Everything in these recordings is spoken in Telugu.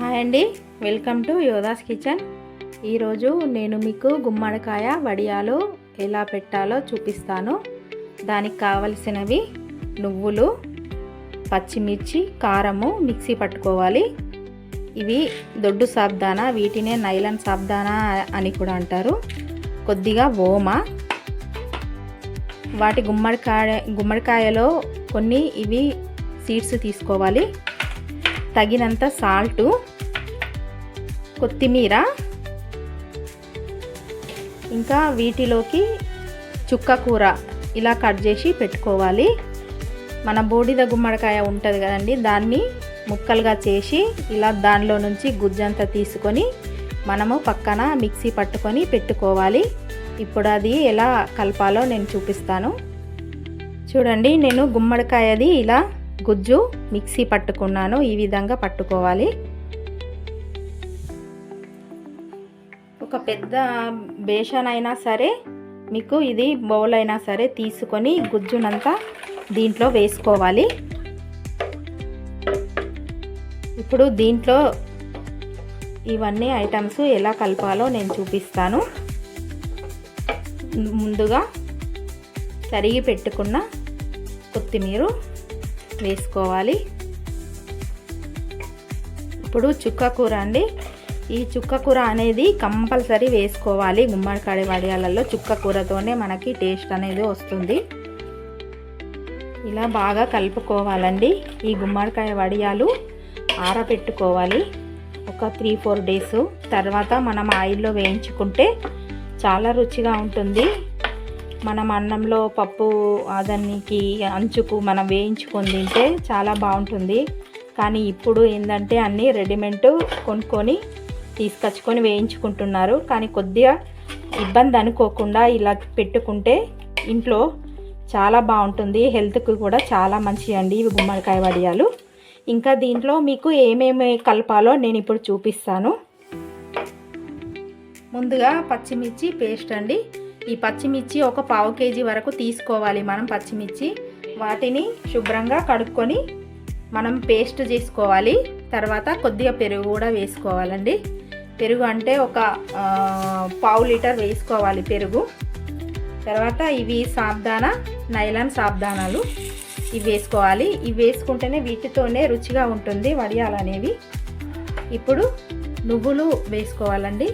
హాయ్ అండి. Welcome to Yoda's kitchen. ఈరోజు నేను మీకు గుమ్మడికాయ వడియాలు ఎలా పెట్టాలో చూపిస్తాను. దానికి కావలసినవి నువ్వులు పచ్చిమిర్చి కారము మిక్సీ పట్టుకోవాలి. ఇవి దొడ్డు సాబ్దానా వీటినే నైలన్ సాబ్దానా అని కూడా అంటారు. కొద్దిగా ఓమ. వాటి గుమ్మడికాయ గుమ్మడికాయలో కొన్ని ఇవి సీడ్స్ తీసుకోవాలి. తగినంత సాల్టు కొత్తిమీర ఇంకా వీటిలోకి చుక్క కూర ఇలా కట్ చేసి పెట్టుకోవాలి. మన బూడిద గుమ్మడికాయ ఉంటుంది కదండి దాన్ని ముక్కలుగా చేసి ఇలా దానిలో నుంచి గుజ్జంతా తీసుకొని మనము పక్కన మిక్సీ పట్టుకొని పెట్టుకోవాలి. ఇప్పుడు అది ఎలా కలపాలో నేను చూపిస్తాను. చూడండి నేను గుమ్మడికాయది ఇలా గుజ్జు మిక్సీ పట్టుకున్నాను ఈ విధంగా పట్టుకోవాలి. ఒక పెద్ద బేషన్ అయినా సరే మీకు ఇది బౌల్ అయినా సరే తీసుకొని గుజ్జునంతా దీంట్లో వేసుకోవాలి. ఇప్పుడు దీంట్లో ఇవన్నీ ఐటమ్స్ ఎలా కలపాలో నేను చూపిస్తాను. ముందుగా తరిగి పెట్టుకున్న కొత్తిమీర వేసుకోవాలి. ఇప్పుడు చుక్క కూర అండి. ఈ చుక్క కూర అనేది కంపల్సరీ వేసుకోవాలి. గుమ్మడికాయ వడియాలలో చుక్క కూరతోనే మనకి టేస్ట్ అనేది వస్తుంది. ఇలా బాగా కలుపుకోవాలండి. ఈ గుమ్మడికాయ వడియాలు ఆరబెట్టుకోవాలి. ఒక త్రీ ఫోర్ డేస్. తర్వాత మనం ఆయిల్లో వేయించుకుంటే చాలా రుచిగా ఉంటుంది. మనం అన్నంలో పప్పు అదానికి అంచుకు మనం వేయించుకొని తింటే చాలా బాగుంటుంది. కానీ ఇప్పుడు ఏంటంటే అన్నీ రెడీమేడ్ కొనుక్కొని తీసుకొచ్చుకొని వేయించుకుంటున్నారు. కానీ కొద్దిగా ఇబ్బంది అనుకోకుండా ఇలా పెట్టుకుంటే ఇంట్లో చాలా బాగుంటుంది. హెల్త్కి కూడా చాలా మంచి అండి ఇవి గుమ్మడికాయ వడియాలు. ఇంకా దీంట్లో మీకు ఏమేమి కలపాలో నేను ఇప్పుడు చూపిస్తాను. ముందుగా పచ్చిమిర్చి పేస్ట్ అండి. ఈ పచ్చిమిర్చి ఒక పావు కేజీ వరకు తీసుకోవాలి. మనం పచ్చిమిర్చి వాటిని శుభ్రంగా కడుక్కొని మనం పేస్ట్ చేసుకోవాలి. తర్వాత కొద్దిగా పెరుగు కూడా వేసుకోవాలండి. పెరుగు అంటే ఒక పావు లీటర్ వేసుకోవాలి పెరుగు. తర్వాత ఇవి సాబ్దానా నైలాన్ సాబ్దానాలు ఇవి వేసుకోవాలి. ఇవి వేసుకుంటేనే వీటితోనే రుచిగా ఉంటుంది వడియాలు అనేవి. ఇప్పుడు నువ్వులు వేసుకోవాలండి.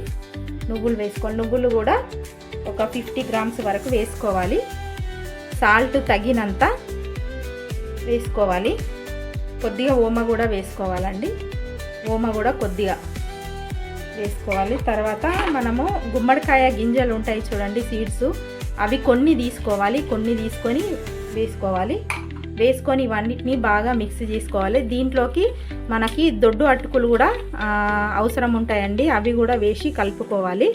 నువ్వులు వేసుకోవాలి నువ్వులు కూడా ఒక ఫిఫ్టీ గ్రామ్స్ వరకు వేసుకోవాలి. సాల్ట్ తగినంత వేసుకోవాలి. కొద్దిగా ఓమ కూడా వేసుకోవాలండి. ఓమ కూడా కొద్దిగా వేసుకోవాలి. తర్వాత మనము గుమ్మడికాయ గింజలు ఉంటాయి చూడండి సీడ్స్ అవి కొన్ని తీసుకోవాలి. కొన్ని తీసుకొని వేసుకోవాలి. వేసుకొని ఇవన్నిటిని బాగా మిక్స్ చేసుకోవాలి. దీంట్లోకి మనకి దొడ్డు అటుకులు కూడా అవసరం ఉంటాయండి. అవి కూడా వేసి కలుపుకోవాలి.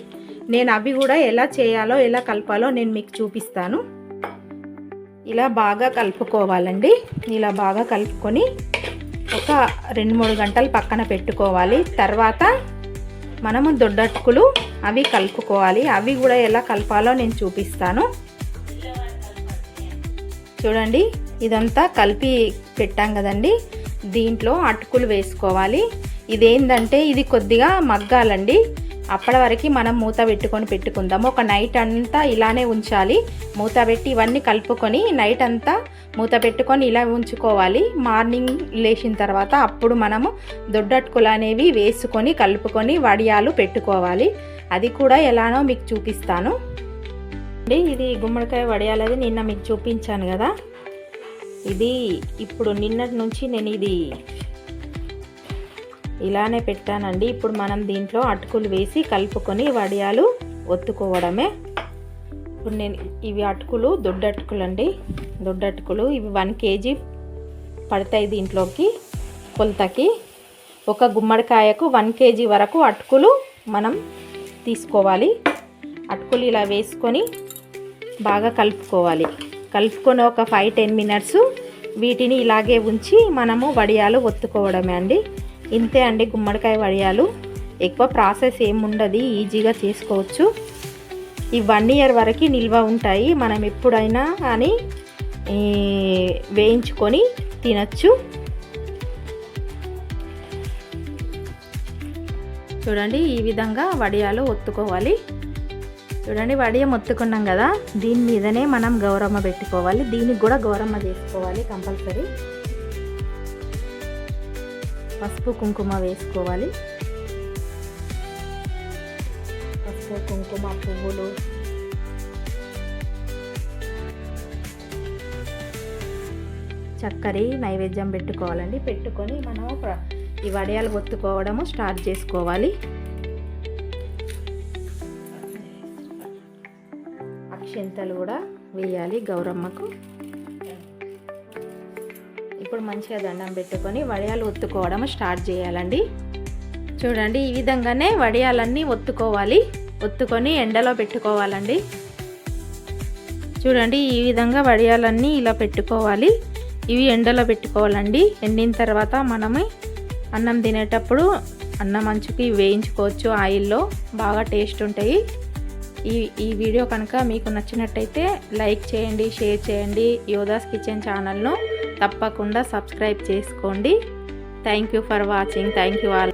నేను అవి కూడా ఎలా చేయాలో ఎలా కలపాలో నేను మీకు చూపిస్తాను. ఇలా బాగా కలుపుకోవాలండి. ఇలా బాగా కలుపుకొని ఒక రెండు మూడు గంటలు పక్కన పెట్టుకోవాలి. తర్వాత మనము దొడ్డటుకులు అవి కలుపుకోవాలి. అవి కూడా ఎలా కలపాలో నేను చూపిస్తాను. చూడండి ఇదంతా కలిపి పెట్టాం కదండి. దీంట్లో అటుకులు వేసుకోవాలి. ఇదేంటంటే ఇది కొద్దిగా మగ్గాలండి. అప్పటి వరకు మనం మూత పెట్టుకొని పెట్టుకుందాము ఒక నైట్ అంతా ఇలానే ఉంచాలి. మూత పెట్టి ఇవన్నీ కలుపుకొని నైట్ అంతా మూత పెట్టుకొని ఇలా ఉంచుకోవాలి. మార్నింగ్ లేచిన తర్వాత అప్పుడు మనము దొడ్డట్టుకులు అనేవి వేసుకొని కలుపుకొని వడియాలు పెట్టుకోవాలి. అది కూడా ఎలానో మీకు చూపిస్తాను. ఇది గుమ్మడికాయ వడియాలది నిన్న మీకు చూపించాను కదా. ఇది ఇప్పుడు నిన్నటి నుంచి నేను ఇది ఇలానే పెట్టానండి. ఇప్పుడు మనం దీంట్లో అటుకులు వేసి కలుపుకొని వడియాలు ఒత్తుకోవడమే. ఇప్పుడు నేను ఇవి అటుకులు దొడ్డటుకులు అండి దొడ్డటుకులు ఇవి వన్ కేజీ పడతాయి దీంట్లోకి కొలతకి. ఒక గుమ్మడికాయకు వన్ కేజీ వరకు అటుకులు మనం తీసుకోవాలి. అటుకులు ఇలా వేసుకొని బాగా కలుపుకోవాలి. కలుపుకొని ఒక ఫైవ్ టెన్ మినిట్స్ వీటిని ఇలాగే ఉంచి మనము వడియాలు ఒత్తుకోవడమే అండి. ఇంతే అండి గుమ్మడికాయ వడియాలు. ఎక్కువ ప్రాసెస్ ఏముండదు ఈజీగా చేసుకోవచ్చు. ఈ వన్ ఇయర్ వరకు నిల్వ ఉంటాయి. మనం ఎప్పుడైనా కానీ వేయించుకొని తినచ్చు. చూడండి ఈ విధంగా వడియాలు ఒత్తుకోవాలి. చూడండి వడియం ఒత్తుకున్నాం కదా దీని మీదనే మనం గౌరమ్మ పెట్టుకోవాలి. దీనికి కూడా గౌరమ్మ చేసుకోవాలి కంపల్సరీ. పసుపు కుంకుమ వేసుకోవాలి. పసుపు కుంకుమ పువ్వులు. చక్కరి నైవేద్యం పెట్టుకోవాలండి. పెట్టుకొని మనం ఈ వడియాలు ఒత్తుకోవడము స్టార్ట్ చేసుకోవాలి. అక్షింతలు కూడా వేయాలి గౌరమ్మకు. ఇప్పుడు మంచిగా దండం పెట్టుకొని వడియాలు ఒత్తుకోవడం స్టార్ట్ చేయాలండి. చూడండి ఈ విధంగానే వడియాలన్నీ ఒత్తుకోవాలి. ఒత్తుకొని ఎండలో పెట్టుకోవాలండి. చూడండి ఈ విధంగా వడియాలన్నీ ఇలా పెట్టుకోవాలి. ఇవి ఎండలో పెట్టుకోవాలండి. ఎండిన తర్వాత మనము అన్నం తినేటప్పుడు అన్నం మంచుకి వేయించుకోవచ్చు. ఆయిల్లో బాగా టేస్ట్ ఉంటాయి. ఈ ఈ వీడియో కనుక మీకు నచ్చినట్టయితే లైక్ చేయండి షేర్ చేయండి. యోధాస్ కిచెన్ ఛానల్ను తప్పకుండా సబ్స్క్రైబ్ చేసుకోండి. Thank you for watching thank you all